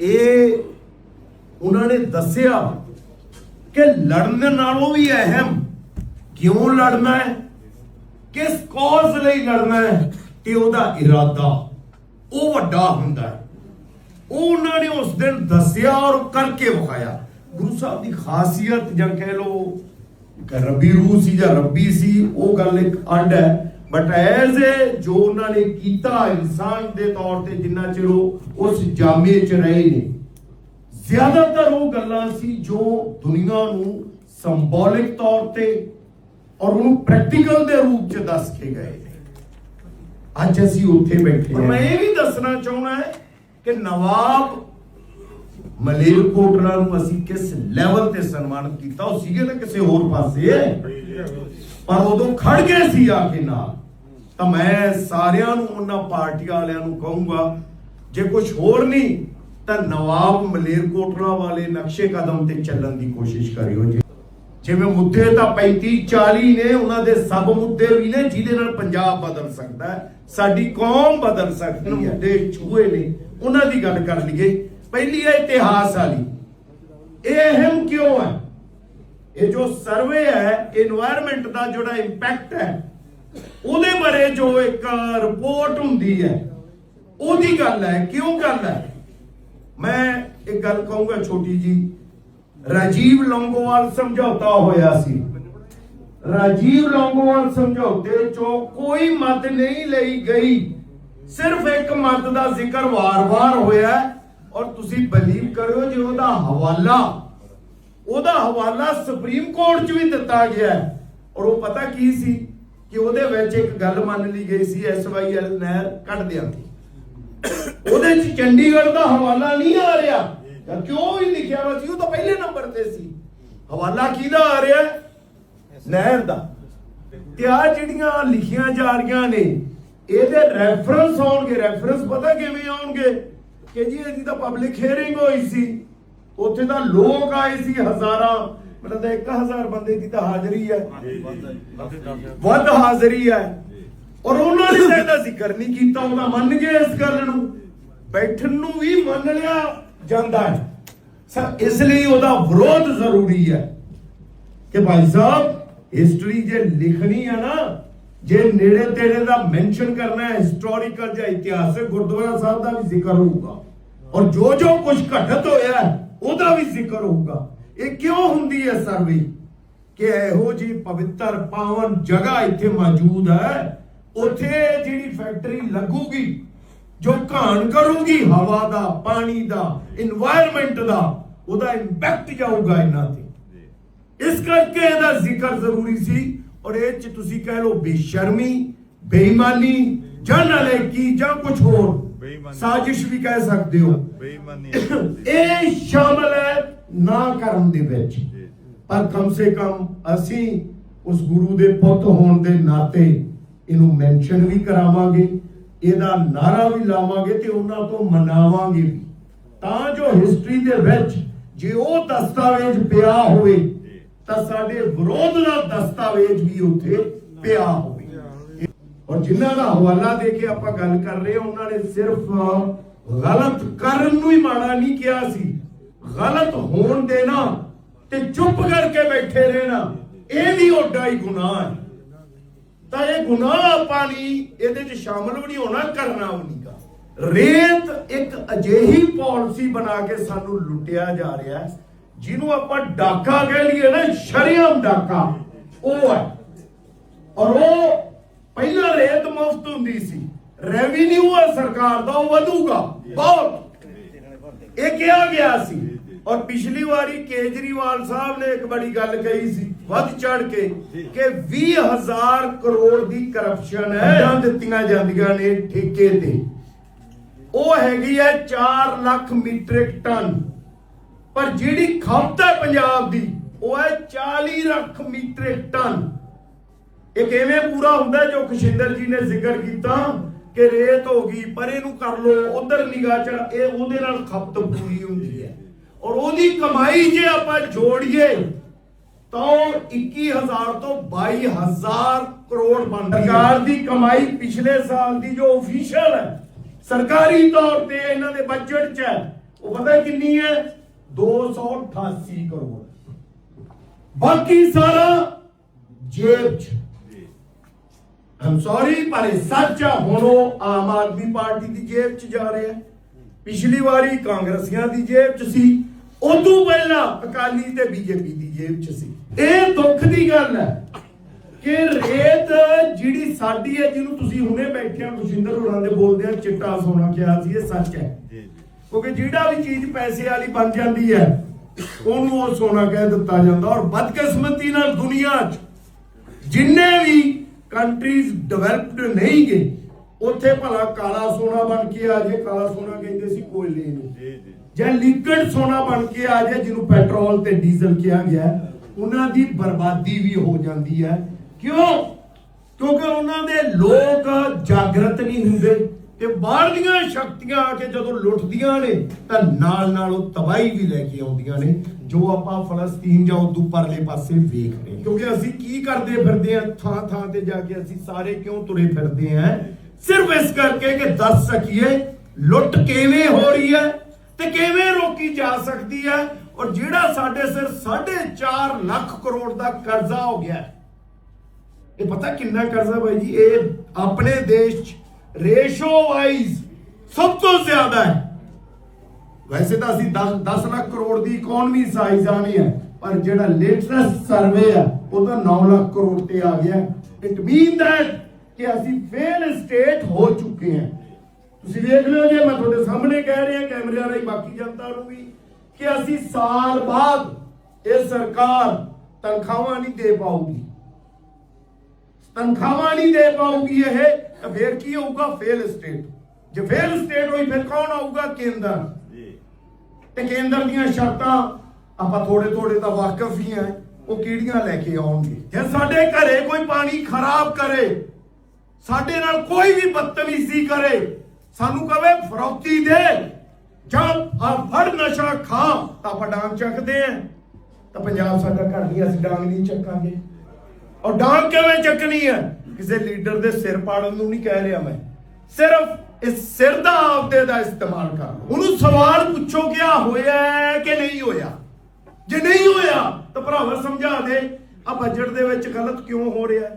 ਇਹ ਉਹਨਾਂ ਨੇ ਦੱਸਿਆ ਕਿ ਲੜਨ ਨਾਲੋਂ ਵੀ ਅਹਿਮ ਕਿਉਂ ਲੜਨਾ ਹੈ? ਕਿਸ ਕੌਜ਼ ਲਈ ਲੜਨਾ ਹੈ? ਤੇ ਉਹਦਾ ਇਰਾਦਾ ਉਹ ਵੱਡਾ ਹੁੰਦਾ ਹੈ। ਉਹ ਉਹਨਾਂ ਨੇ ਉਸ ਦਿਨ ਦੱਸਿਆ ਔਰ ਕਰਕੇ ਵਿਖਾਇਆ। ਗੁਰੂ ਸਾਹਿਬ ਦੀ ਖਾਸੀਅਤ ਜਾਂ ਕਹਿ ਲੋ ਕਿ ਰੱਬੀ ਰੂਹ ਸੀ ਜਾਂ ਰੱਬੀ ਸੀ, ਉਹ ਗੱਲ ਇੱਕ ਅੱਡ ਹੈ। ਬਟ ਐਜ਼ ਏ ਜੋ ਉਹਨਾਂ ਨੇ ਕੀਤਾ ਇਨਸਾਨ ਦੇ ਤੌਰ ਤੇ ਜਿੰਨਾ ਚਿਰ ਉਹ ਉਸ ਜਾਮੇ 'ਚ ਰਹੇ ਨੇ ਜ਼ਿਆਦਾਤਰ ਉਹ ਗੱਲਾਂ ਸੀ ਜੋ ਦੁਨੀਆ ਨੂੰ ਸਿੰਬੋਲਿਕ ਤੌਰ ਤੇ ਔਰ ਉਹਨੂੰ ਪ੍ਰੈਕਟੀਕਲ ਦੇ ਰੂਪ 'ਚ ਦੱਸ ਕੇ ਗਏ ਨੇ। ਅੱਜ ਅਸੀਂ ਉੱਥੇ ਬੈਠੇ ਹਾਂ ਮੈਂ ਇਹ ਵੀ ਦੱਸਣਾ ਚਾਹੁੰਦਾ ਹੈ ਕਿ ਨਵਾਬ ਮਲੇਰਕੋਟਲਾ ਨੂੰ ਅਸੀਂ ਕਿਸ ਲੈਵਲ ਤੇ ਸਨਮਾਨਿਤ ਕੀਤਾ? ਉਹ ਸੀਗੇ ਤਾਂ ਕਿਸੇ ਹੋਰ ਪਾਸੇ? ਪਰ ਉਦੋਂ ਖੜ ਗਏ ਸੀ ਆ ਕੇ ਨਾਲ। ਤਾਂ ਮੈਂ ਸਾਰਿਆਂ ਨੂੰ ਉਹਨਾਂ ਪਾਰਟੀਆਂ ਵਾਲਿਆਂ ਨੂੰ ਕਹੂੰਗਾ ਜੇ ਕੁਝ ਹੋਰ ਨਹੀਂ ਤਾਂ ਨਵਾਬ ਮਲੇਰਕੋਟਲਾ ਵਾਲੇ ਨਕਸ਼ੇ ਕਦਮ ਤੇ ਚੱਲਣ ਦੀ ਕੋਸ਼ਿਸ਼ ਕਰਿਓ ਜੀ। ਜਿਵੇਂ ਮੁੱਦੇ ਤਾਂ 35 40 ਨੇ ਉਹਨਾਂ ਦੇ ਸਭ ਮੁੱਦੇ ਵੀ ਨੇ ਜਿਹਦੇ ਨਾਲ ਪੰਜਾਬ ਬਦਲ ਸਕਦਾ ਹੈ ਸਾਡੀ ਕੌਮ ਬਦਲ ਸਕਦੀ ਹੈ। ਦੇਸ਼ ਛੂਏ ਨੇ। ਉਹਨਾਂ ਦੀ ਗੱਲ ਕਰ ਲਈਏ। ਪਹਿਲੀ ਹੈ ਇਤਿਹਾਸ ਵਾਲੀ। ਇਹ ਅਹਿਮ ਕਿਉਂ ਹੈ? ਇਹ ਜੋ ਸਰਵੇ ਹੈ এনवायरमेंट ਦਾ ਜਿਹੜਾ ਇੰਪੈਕਟ ਹੈ ਉਹਦੇ ਬਾਰੇ ਜੋ ਇੱਕ ਰਿਪੋਰਟ ਹੁੰਦੀ ਹੈ, ਉਹਦੀ ਗੱਲ ਹੈ, ਕਿਉਂ ਗੱਲ ਹੈ? ਮੈਂ ਇੱਕ ਗੱਲ ਕਹੂੰਗਾ ਛੋਟੀ ਜੀ, ਰਾਜੀਵ ਲੌਂਗੋਵਾਲ ਸਮਝੌਤਾ ਹੋਇਆ ਸੀ। ਰਾਜੀਵ ਲੌਂਗੋਵਾਲ ਸਮਝੌਤੇ ਚੋਂ ਕੋਈ ਮਤ ਨਹੀਂ ਲਈ ਗਈ। ਸਿਰਫ ਇੱਕ ਮਤ ਦਾ ਜ਼ਿਕਰ ਵਾਰ-ਵਾਰ ਹੋਇਆ ਔਰ ਤੁਸੀਂ ਬਲੀਵ ਕਰਿਓ ਜੇ, ਉਹਦਾ ਹਵਾਲਾ ਉਹਦਾ ਹਵਾਲਾ ਸੁਪਰੀਮ ਕੋਰਟ 'ਚ ਵੀ ਦਿੱਤਾ ਗਿਆ ਔਰ ਉਹ ਪਤਾ ਕੀ ਸੀ? ਕਿ ਉਹਦੇ ਵਿੱਚ ਇੱਕ ਗੱਲ ਮੰਨ ਲਈ ਗਈ ਸੀ ਐਸਵਾਈਐਲ ਨਹਿਰ ਕੱਢ ਦਿਆਂਗੇ। ਉਹਦੇ 'ਚ ਚੰਡੀਗੜ੍ਹ ਦਾ ਹਵਾਲਾ ਨਹੀਂ ਆ ਰਿਹਾ। ਤਾਂ ਕਿਉਂ ਹੀ ਲਿਖਿਆ ਹੋਇਆ ਸੀ, ਉਹ ਤਾਂ ਪਹਿਲੇ ਨੰਬਰ ਤੇ ਸੀ। ਹਵਾਲਾ ਕਿਹਦਾ ਆ ਰਿਹਾ? ਨਹਿਰ ਦਾ। ਤੇ ਆ ਜਿਹੜੀਆਂ ਲਿਖੀਆਂ ਜਾ ਰਹੀਆਂ ਨੇ, ਇਹਦੇ ਰੈਫਰੈਂਸ ਆਉਣਗੇ। ਰੈਫਰੈਂਸ ਪਤਾ ਕਿਵੇਂ ਆਉਣਗੇ? ਕਿ ਜੀ, ਇਹਦੀ ਤਾਂ ਪਬਲਿਕ ਹੀਅਰਿੰਗ ਹੋਈ ਸੀ। ਉੱਥੇ ਤਾਂ ਲੋਕ ਆਏ ਸੀ ਹਜ਼ਾਰਾਂ। ਮਤਲਬ ਤਾਂ 1000 ਬੰਦੇ ਦੀ ਤਾਂ ਹਾਜ਼ਰੀ ਹੈ। ਵੱਧ ਹਾਜ਼ਰੀ ਹੈ। ਔਰ ਉਹਨਾਂ ਨੇ ਤਾਂ ਇਹਦਾ ਜ਼ਿਕਰ ਨਹੀਂ ਕੀਤਾ ਉਹਦਾ ਮੰਨ ਗਏ ਇਸ ਗੱਲ ਨੂੰ। ਬੈਠਣ ਨੂੰ ਵੀ ਮੰਨ ਲਿਆ ਜਾਂਦਾ ਹੈ। ਸਰ ਇਸ ਲਈ ਉਹਦਾ ਵਿਰੋਧ ਜ਼ਰੂਰੀ ਹੈ ਕਿ ਭਾਈ ਸਾਹਿਬ ਹਿਸਟਰੀ ਜੇ ਲਿਖਣੀ ਹੈ ਨਾ ਜੇ ਨੇੜੇ ਤੇੜੇ ਦਾ ਮੈਂਸ਼ਨ ਕਰਨਾ ਹੈ ਹਿਸਟੋਰੀਕਲ ਜਾਂ ਇਤਿਹਾਸਕ ਗੁਰਦੁਆਰਾ ਸਾਹਿਬ ਦਾ ਵੀ ਜ਼ਿਕਰ ਹੋਊਗਾ। ਔਰ ਜੋ ਜੋ ਕੁਝ ਘਟਤ ਹੋਇਆ ਹੈ, ਉਹਦਾ ਵੀ ਜ਼ਿਕਰ ਹੋਊਗਾ। ਇਹ ਕਿਉਂ ਹੁੰਦੀ ਹੈ ਸਰਵੀ? ਕਿ ਇਹੋ ਜੀ ਪਵਿੱਤਰ ਪਾਵਨ ਜਗ੍ਹਾ ਇੱਥੇ ਮੌਜੂਦ ਹੈ। ਉਥੇ ਜਿਹੜੀ ਫੈਕਟਰੀ ਲੱਗੂਗੀ ਜੋ ਘਾਣ ਕਰੂਗੀ ਹਵਾ ਦਾ ਪਾਣੀ ਦਾ এনवायरमेंट ਦਾ ਉਹਦਾ ਇੰਪੈਕਟ ਜਾਊਗਾ ਇਹਨਾਂ ਤੇ। ਇਸ ਕਰਕੇ ਇਹਦਾ ਜ਼ਿਕਰ ਜ਼ਰੂਰੀ ਸੀ। ਔਰ ਇਹ ਚ ਤੁਸੀਂ ਕਹਿ ਲਓ ਬੇਸ਼ਰਮੀ ਬੇਈਮਾਨੀ ਜਾਂ ਨਲੇਕੀ ਜਾਂ ਕੁਝ ਹੋਰ। ਬੇਈਮਾਨੀ। ਸਾਜ਼ਿਸ਼ ਵੀ ਕਹਿ ਸਕਦੇ ਹੋ। ਬੇਈਮਾਨੀ ਇਹ ਸ਼ਾਮਲ ਹੈ ਨਾ ਕਰਨ ਦੇ ਵਿੱਚ। ਪਰ ਕਮ ਸੇ ਕਮ ਅਸੀਂ ਉਸ ਗੁਰੂ ਦੇ ਪੁੱਤ ਹੋਣ ਦੇ ਨਾਤੇ ਇਹਨੂੰ ਮੈਂਸ਼ਨ ਵੀ ਕਰਾਵਾਂਗੇ ਇਹਦਾ ਨਾਰਾ ਵੀ ਲਾਵਾਂਗੇ ਤੇ ਉਹਨਾਂ ਤੋਂ ਮਨਾਵਾਂਗੇ ਵੀ। ਤਾਂ ਜੋ ਹਿਸਟਰੀ ਦੇ ਵਿੱਚ ਜੇ ਉਹ ਦਸਤਾਵੇਜ਼ ਪਿਆ ਹੋਵੇ ਤਾਂ ਸਾਡੇ ਵਿਰੋਧ ਦਾ ਦਸਤਾਵੇਜ਼ ਵੀ ਉੱਥੇ ਪਿਆ ਹੋਵੇ। ਔਰ ਜਿਨ੍ਹਾਂ ਦਾ ਹਵਾਲਾ ਦੇ ਕੇ ਆਪਾਂ ਗੱਲ ਕਰ ਰਹੇ ਹਾਂ, ਉਹਨਾਂ ਨੇ ਸਿਰਫ ਗਲਤ ਕਰਨ ਨੂੰ ਹੀ ਮਾੜਾ ਨਹੀਂ ਕਿਹਾ ਸੀ। ਗਲਤ ਹੋਣ ਦੇਣਾ ਤੇ ਚੁੱਪ ਕਰਕੇ ਬੈਠੇ ਰਹਿਣਾ, ਇਹ ਵੀ ਓਡਾ ਹੀ ਗੁਨਾਹ ਹੈ। ਤਾਂ ਇਹ ਗੁਨਾਹ ਆਪਾਂ ਨਹੀਂ, ਇਹਦੇ 'ਚ ਸ਼ਾਮਲ ਵੀ ਨਹੀਂ ਹੋਣਾ, ਕਰਨਾ ਵੀ ਨਹੀਂਗਾ ਰੇਤ ਇੱਕ ਅਜਿਹੀ ਪਾਲਿਸੀ ਬਣਾ ਕੇ ਸਾਨੂੰ ਲੁੱਟਿਆ ਜਾ ਰਿਹਾ ਹੈ, ਜਿਹਨੂੰ ਆਪਾਂ ਡਾਕਾ ਕਹਿ ਲਈਏ ਨਾ ਸ਼ਰੀਅਮ ਡਾਕਾ। ਉਹ ਹੈ। ਔਰ ਉਹ ਪਹਿਲਾਂ ਰੇਤ ਮੁਫਤ ਹੁੰਦੀ ਸੀ। ਰੈਵਨਿਊ ਹੈ ਸਰਕਾਰ ਦਾ ਉਹ ਵਧੂਗਾ। ਬਹੁਤ। ਇਹ ਕਿਹਾ ਗਿਆ ਸੀ। ਔਰ ਪਿਛਲੀ ਵਾਰੀ ਕੇਜਰੀਵਾਲ ਸਾਹਿਬ ਨੇ ਇੱਕ ਬੜੀ ਗੱਲ ਕਹੀ ਸੀ ਵੱਧ ਚੜ ਕੇ ਕਿ 20000 ਕਰੋੜ ਦੀ ਕਰਪਸ਼ਨ ਹੈ। ਜਾਂ ਦਿੱਤੀਆਂ ਜਾਂਦੀਆਂ ਨੇ ਠੇਕੇ ਤੇ। ਉਹ ਹੈਗੀ ਹੈ 4 ਲੱਖ ਮੀਟ੍ਰਿਕ ਟਨ। ਪਰ ਜਿਹੜੀ ਖਪਤ ਹੈ ਪੰਜਾਬ ਦੀ ਉਹ ਹੈ 40 ਲੱਖ ਮੀਟ੍ਰਿਕ ਟਨ। ਇਹ ਕਿਵੇਂ ਪੂਰਾ ਹੁੰਦਾ ਜੋ ਖਸ਼ਿੰਦਰ ਜੀ ਨੇ ਜ਼ਿਕਰ ਕੀਤਾ ਕਿ ਰੇਤ ਹੋ ਗਈ, ਪਰ ਇਹਨੂੰ ਕਰ ਲੋ ਉਧਰ ਨਿਗਾਹ ਚ ਇਹ ਉਹਦੇ ਨਾਲ ਖਪਤ ਪੂਰੀ ਹੁੰਦੀ ਹੈ। ਔਰ ਉਹਦੀ ਕਮਾਈ ਜੇ ਆਪਾਂ ਜੋੜੀਏ, ਤਾਂ 21000 ਤੋਂ 22000 ਕਰੋੜ ਬਣਦੀ ਸਰਕਾਰ ਦੀ ਕਮਾਈ ਪਿਛਲੇ ਸਾਲ ਦੀ ਜੋ ਅਫੀਸ਼ੀਅਲ ਹੈ, ਸਰਕਾਰੀ ਤੌਰ ਤੇ ਇਹਨਾਂ ਦੇ ਬਜਟ 'ਚ ਹੈ, ਉਹ ਪਤਾ ਕਿੰਨੀ ਹੈ? 288 ਕਰੋੜ। ਬਾਕੀ ਸਾਰਾ ਜੇਬ 'ਚ। ਹਮ ਸੌਰੀ ਪਰ ਇਹ ਸੱਚ ਆ ਹੁਣ ਉਹ ਆਮ ਆਦਮੀ ਪਾਰਟੀ ਦੀ ਜੇਬ 'ਚ ਜਾ ਰਿਹਾ ਹੈ। ਪਿਛਲੀ ਵਾਰੀ ਕਾਂਗਰਸੀਆਂ ਦੀ ਜੇਬ 'ਚ ਸੀ ਉਦੋਂ ਪਹਿਲਾਂ ਅਕਾਲੀ ਤੇ ਬੀਜੇਪੀ ਦੀ ਜੇਬ 'ਚ ਸੀ। ਇਹ ਦੁੱਖ ਦੀ ਗੱਲ ਹੈ ਕਿ ਰੇਤ ਜਿਹੜੀ ਸਾਡੀ ਹੈ ਜਿਹਨੂੰ ਤੁਸੀਂ ਹੁਣੇ ਬੈਠੇ ਆ ਖੁਸ਼ਿੰਦਰ ਹੋਰਾਂ ਦੇ ਬੋਲਦੇ ਆ ਚਿੱਟਾ ਸੋਨਾ ਕਿਹਾ ਸੀ ਇਹ ਸੱਚ ਹੈ। ਕਿਉਂਕਿ ਜਿਹੜਾ ਵੀ ਚੀਜ਼ ਪੈਸੇ ਵਾਲੀ ਬਣ ਜਾਂਦੀ ਹੈ ਉਹਨੂੰ ਉਹ ਸੋਨਾ ਕਹਿ ਦਿੱਤਾ ਜਾਂਦਾ। ਔਰ ਬਦਕਿਸਮਤੀ ਨਾਲ ਦੁਨੀਆ 'ਚ ਜਿੰਨੇ ਵੀ ਕੰਟਰੀਜ਼ ਡਿਵੈਲਪਡ ਨਹੀਂ ਗਏ ਉੱਥੇ ਭਲਾ ਕਾਲਾ ਸੋਨਾ ਬਣ ਕੇ ਆ ਜੇ ਕਾਲਾ ਸੋਨਾ ਕਹਿੰਦੇ ਸੀ ਕੋਇਲੇ ਨੂੰ ਜੀ ਜੀ। ਜਾਂ ਲਿਕਵਿਡ ਸੋਨਾ ਬਣ ਕੇ ਆ ਜਾਏ ਜਿਹਨੂੰ ਪੈਟਰੋਲ ਤੇ ਡੀਜ਼ਲ ਕਿਹਾ ਗਿਆ ਉਹਨਾਂ ਦੀ ਬਰਬਾਦੀ ਵੀ ਹੋ ਜਾਂਦੀ ਹੈ। ਕਿਉਂ? ਕਿਉਂਕਿ ਉਹਨਾਂ ਦੇ ਲੋਕ ਜਾਗਰਤ ਨਹੀਂ ਹੁੰਦੇ ਤੇ ਬਾਹਰਲੀਆਂ ਸ਼ਕਤੀਆਂ ਆ ਕੇ ਜਦੋਂ ਲੁੱਟਦੀਆਂ ਨੇ ਤਾਂ ਨਾਲ ਨਾਲ ਉਹ ਤਬਾਹੀ ਵੀ ਲੈ ਕੇ ਆਉਂਦੀਆਂ ਨੇ। ਜੋ ਆਪਾਂ ਫਲਸਤੀਨ ਜਾਂ ਉਦੋਂ ਪਰਲੇ ਪਾਸੇ ਵੇਖ ਕਿਉਂਕਿ ਅਸੀਂ ਕੀ ਕਰਦੇ ਫਿਰਦੇ ਆ ਥਾਂ ਥਾਂ ਤੇ ਜਾ ਕੇ ਅਸੀਂ ਸਾਰੇ ਕਿਉਂ ਤੁਰੇ ਫਿਰਦੇ ਆ ਸਿਰਫ ਇਸ ਕਰਕੇ ਕਿ ਦੱਸ ਸਕੀਏ, ਲੁੱਟ ਕਿਵੇਂ ਹੋ ਰਹੀ ਹੈ ਤੇ ਕਿਵੇਂ ਰੋਕੀ ਜਾ ਸਕਦੀ ਹੈ? ਔਰ ਜਿਹੜਾ ਸਾਡੇ ਸਿਰ 4.5 ਲੱਖ ਕਰੋੜ ਦਾ ਕਰਜ਼ਾ ਹੋ ਗਿਆ ਇਹ ਪਤਾ ਕਿੰਨਾ ਕਰਜ਼ਾ ਬਾਈ ਜੀ? ਇਹ ਆਪਣੇ ਦੇਸ਼ ਚ ਰੇਸ਼ੋ ਵਾਈਜ਼ ਸਭ ਤੋਂ ਜ਼ਿਆਦਾ ਹੈ। ਵੈਸੇ ਤਾਂ ਅਸੀਂ 10 10 ਲੱਖ ਕਰੋੜ ਦੀ ਇਕਨੋਮੀ ਸਾਈਜ਼ ਆਣੀ ਹੈ, ਪਰ ਜਿਹੜਾ ਲੇਟੈਸਟ ਸਰਵੇ ਹੈ ਉਹ ਤਾਂ 9 ਲੱਖ ਕਰੋੜ ਤੇ ਆ ਗਿਆ ਇਟ ਮੀਨ ਦੈਟ ਕਿ ਅਸੀਂ ਫੇਲ ਸਟੇਟ ਹੋ ਚੁੱਕੇ ਹਾਂ। ਤੁਸੀਂ ਵੇਖ ਲਿਓ ਜੇ ਮੈਂ ਤੁਹਾਡੇ ਸਾਹਮਣੇ ਕਹਿ ਰਿਹਾ, ਕੈਮਰਿਆਂ ਰਾਹੀਂ ਬਾਕੀ ਜਨਤਾ ਨੂੰ ਵੀ, ਕਿ ਅਸੀਂ ਸਾਲ ਬਾਅਦ ਇਹ ਸਰਕਾਰ ਤਨਖਾਹਾਂ ਨਹੀਂ ਦੇ ਪਾਊਗੀ। ਤਨਖਾਹਾਂ ਨਹੀਂ ਦੇ ਪਾਊਗੀ ਇਹ, ਤਾਂ ਫਿਰ ਕੀ ਹੋਊਗਾ? ਫੇਲ ਸਟੇਟ ਜੇ ਫੇਲ ਸਟੇਟ ਹੋਈ, ਫਿਰ ਕੌਣ ਆਊਗਾ ਕੇਂਦਰ? ਤੇ ਕੇਂਦਰ ਦੀਆਂ ਸ਼ਰਤਾਂ ਆਪਾਂ ਥੋੜੇ ਥੋੜੇ ਤਾਂ ਵਾਕਿਫ ਹੀ ਆ। ਉਹ ਕਿਹੜੀਆਂ ਲੈ ਕੇ ਆਉਣਗੇ। ਜੇ ਸਾਡੇ ਘਰੇ ਕੋਈ ਪਾਣੀ ਖਰਾਬ ਕਰੇ, ਸਾਡੇ ਨਾਲ ਕੋਈ ਵੀ ਬਦਤਮੀਜ਼ੀ ਕਰੇ, ਸਾਨੂੰ ਕਵੇ ਫਰੌਤੀ ਦੇ ਜਦ ਆ ਫੜ ਨਸ਼ਾ ਖਾ, ਤਾਂ ਆਪਾਂ ਡਾਂਗ ਚੱਕਦੇ ਆ। ਤਾਂ ਪੰਜਾਬ ਸਾਡਾ ਘਰ ਨਹੀਂ, ਅਸੀਂ ਡਾਂਗ ਨਹੀਂ ਚੱਕਾਂਗੇ। ਔਰ ਡਾਂਗ ਕਿਵੇਂ ਚੱਕਣੀ ਹੈ ਕਿਸੇ ਲੀਡਰ ਦੇ ਸਿਰ ਪਾੜਨ ਨੂੰ ਨਹੀਂ ਕਹਿ ਰਿਹਾ ਮੈਂ। ਸਿਰਫ ਇਸ ਸਿਰ ਦਾ ਆਪਦੇ ਦਾ ਇਸਤੇਮਾਲ ਕਰ ਲਓ। ਉਹਨੂੰ ਸਵਾਲ ਪੁੱਛੋ ਕਿ ਹੋਇਆ ਕਿ ਨਹੀਂ ਹੋਇਆ। ਜੇ ਨਹੀਂ ਹੋਇਆ, ਤਾਂ ਭਰਾਵਾ ਸਮਝਾ ਦੇ ਆ ਬਜਟ ਦੇ ਵਿੱਚ ਗਲਤ ਕਿਉਂ ਹੋ ਰਿਹਾ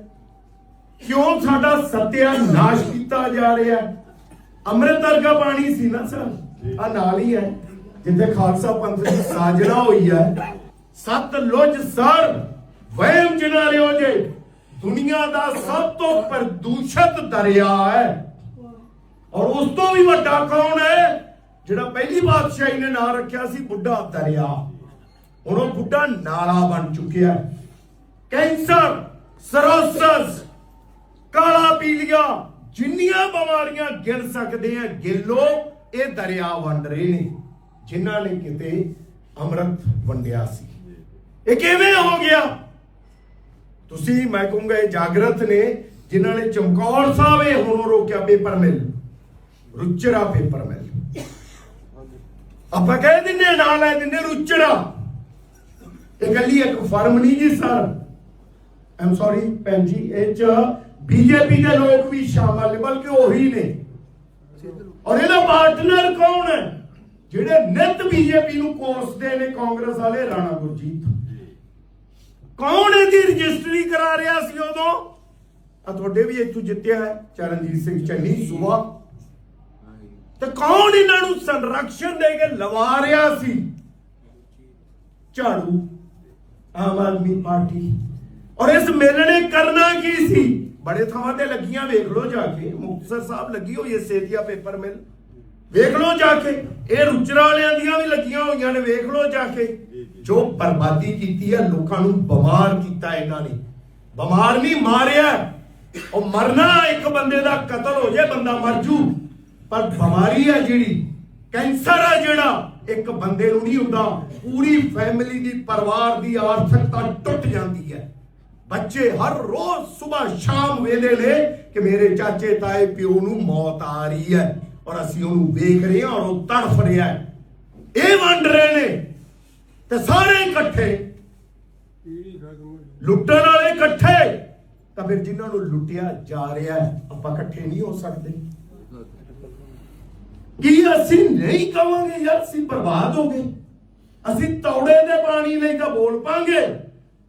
ਕਿਉਂ ਸਾਡਾ ਸੱਤਿਆ ਨਾਸ਼ ਕੀਤਾ ਜਾ ਰਿਹਾ ਅੰਮ੍ਰਿਤ ਵਰਗਾ ਪਾਣੀ ਸੀ ਨਾ ਸਰ? ਆ ਨਾਲ ਹੀ ਹੈ। ਜਿੱਥੇ ਖਾਲਸਾ ਪੰਥ ਦੀ ਸਾਜਣਾ ਹੋਈ ਹੈ। ਸਤ ਲੁਜ ਸਰ, ਵਹਿਮ ਜਿਨਾ ਰਿਓ ਜੇ। ਦੁਨੀਆ ਦਾ ਸਭ ਤੋਂ ਪ੍ਰਦੂਸ਼ਿਤ ਦਰਿਆ ਹੈ। ਔਰ ਉਸ ਤੋਂ ਵੀ ਵੱਡਾ ਕੌਣ ਹੈ? ਜਿਹੜਾ ਪਹਿਲੀ ਬਾਦਸ਼ਾਹੀ ਨੇ ਨਾਂ ਰੱਖਿਆ ਸੀ ਬੁੱਢਾ ਦਰਿਆ। ਹੁਣ ਉਹ ਬੁੱਢਾ ਨਾਲਾ ਬਣ ਚੁੱਕਿਆ ਹੈ। ਕੈਂਸਰ ਸਰੋਸਸ ਕਾਲਾ ਪੀਲੀਆ, ਜਿੰਨੀਆਂ ਬਿਮਾਰੀਆਂ ਗਿਣ ਸਕਦੇ ਆ ਗਿੱਲੋ ਇਹ ਦਰਿਆ ਵੰਡ ਰਹੇ ਨੇ, ਜਿਨ੍ਹਾਂ ਨੇ ਕਿਤੇ ਅੰਮ੍ਰਿਤ ਵੰਡਿਆ ਸੀ। ਇਹ ਕਿਵੇਂ ਹੋ ਗਿਆ? ਤੁਸੀਂ, ਮੈਂ ਕਹੂੰਗਾ, ਇਹ ਜਾਗਰਤ ਨੇ, ਜਿਨ੍ਹਾਂ ਨੇ ਚਮਕੌਰ ਸਾਹਿਬ ਇਹ ਹੁਣ ਰੋਕਿਆ ਪੇਪਰ ਮਿਲ। ਰੁਚਰਾ paper mill. ਆਪਾਂ ਕਹਿ ਦਿੰਦੇ ਨਾਂ ਲੈ ਦਿੰਦੇ ਰੁਚਰਾ ਇਹ ਕੱਲੀ ਇੱਕ ਫਰਮ ਨਹੀਂ ਜੀ, ਸਰ। ਆਮ ਸੌਰੀ ਭੈਣ ਜੀ, ਇਹ ਚ ਬੀਜੇਪੀ ਦੇ ਲੋਕ ਵੀ ਸ਼ਾਮਲ ਨੇ, ਬਲਕਿ ਉਹੀ ਨੇ। ਔਰ ਇਹਦਾ ਪਾਰਟਨਰ ਕੌਣ ਹੈ? ਜਿਹੜੇ ਨਿਤ ਬੀਜੇਪੀ ਨੂੰ ਕੋਸਦੇ ਨੇ ਕਾਂਗਰਸ ਵਾਲੇ, ਰਾਣਾ ਗੁਰਜੀਤ। ਕੌਣ ਇਹਦੀ ਰਜਿਸਟਰੀ ਕਰਾ ਰਿਹਾ ਸੀ ਉਦੋਂ? ਆ ਤੁਹਾਡੇ ਵੀ ਇੱਥੋਂ ਜਿੱਤਿਆ ਹੈ, ਚਰਨਜੀਤ ਸਿੰਘ ਚੰਨੀ, ਸੂਬਾ। ਤੇ ਕੌਣ ਇਹਨਾਂ ਨੂੰ ਸੰਰਕਸ਼ਣ ਦੇ ਕੇ ਲਵਾ ਰਿਹਾ ਸੀ? ਝਾੜੂ, ਆਮ ਆਦਮੀ ਪਾਰਟੀ। ਔਰ ਇਸ ਮੇਲੇ ਨੇ ਕਰਨਾ ਕੀ ਸੀ? ਬੜੇ ਥਾਵਾਂ ਤੇ ਲੱਗੀਆਂ, ਵੇਖ ਲਓ ਜਾ ਕੇ। ਮੁਕਤਸਰ ਸਾਹਿਬ ਲੱਗੀ ਹੋਈ ਹੈ ਸੇਤੀਆ ਪੇਪਰ ਮਿਲ। ਵੇਖ ਲਓ ਜਾ ਕੇ। ਇਹ ਰੁਚਰਾ ਵਾਲਿਆਂ ਦੀਆਂ ਵੀ ਲੱਗੀਆਂ ਹੋਈਆਂ ਨੇ, ਵੇਖ ਲਓ ਜਾ ਕੇ। ਜੋ ਬਰਬਾਦੀ ਕੀਤੀ ਹੈ, ਲੋਕਾਂ ਨੂੰ ਬਿਮਾਰ ਕੀਤਾ ਇਹਨਾਂ ਨੇ। ਬਿਮਾਰ ਨਹੀਂ ਮਾਰਿਆ। ਉਹ ਮਰਨਾ ਇੱਕ ਬੰਦੇ ਦਾ ਕਤਲ ਹੋ ਜੇ ਬੰਦਾ ਮਰ ਜੂ। ਪਰ ਬਿਮਾਰੀ ਹੈ ਜਿਹੜੀ, ਕੈਂਸਰ ਹੈ ਜਿਹੜਾ, ਇੱਕ ਬੰਦੇ ਨੂੰ ਨਹੀਂ ਹੁੰਦਾ। ਪੂਰੀ ਫੈਮਿਲੀ ਦੀ, ਪਰਿਵਾਰ ਦੀ ਆਰਥਿਕਤਾ ਟੁੱਟ ਜਾਂਦੀ ਹੈ। ਬੱਚੇ ਹਰ ਰੋਜ਼ ਸਵੇਰ ਸ਼ਾਮ ਵੇਲੇ ਨੇ ਕਿ ਮੇਰੇ ਚਾਚੇ ਤਾਏ ਪਿਓ ਨੂੰ ਮੌਤ ਆ ਰਹੀ ਹੈ ਔਰ ਅਸੀਂ ਉਹਨੂੰ ਵੇਖ ਰਹੇ ਹਾਂ ਔਰ ਉਹ ਤੜਫ ਰਿਹਾ ਹੈ। ਇਹ ਵੰਡ ਰਹੇ ਨੇ ਤੇ ਸਾਰੇ ਇਕੱਠੇ। ਲੁੱਟਣ ਵਾਲੇ ਇਕੱਠੇ। ਤਾਂ ਫਿਰ ਜਿਨ੍ਹਾਂ ਨੂੰ ਲੁੱਟਿਆ ਜਾ ਰਿਹਾ ਆਪਾਂ ਇਕੱਠੇ ਨਹੀਂ ਹੋ ਸਕਦੇ। ਕੀ ਅਸੀਂ ਨਹੀਂ ਕਵਾਂਗੇ ਯਾਰ, ਅਸੀਂ ਬਰਬਾਦ ਹੋ ਗਏ। ਅਸੀਂ ਤੌੜੇ ਦੇ ਪਾਣੀ ਲਈ ਤਾਂ ਬੋਲ ਪਾਂਗੇ,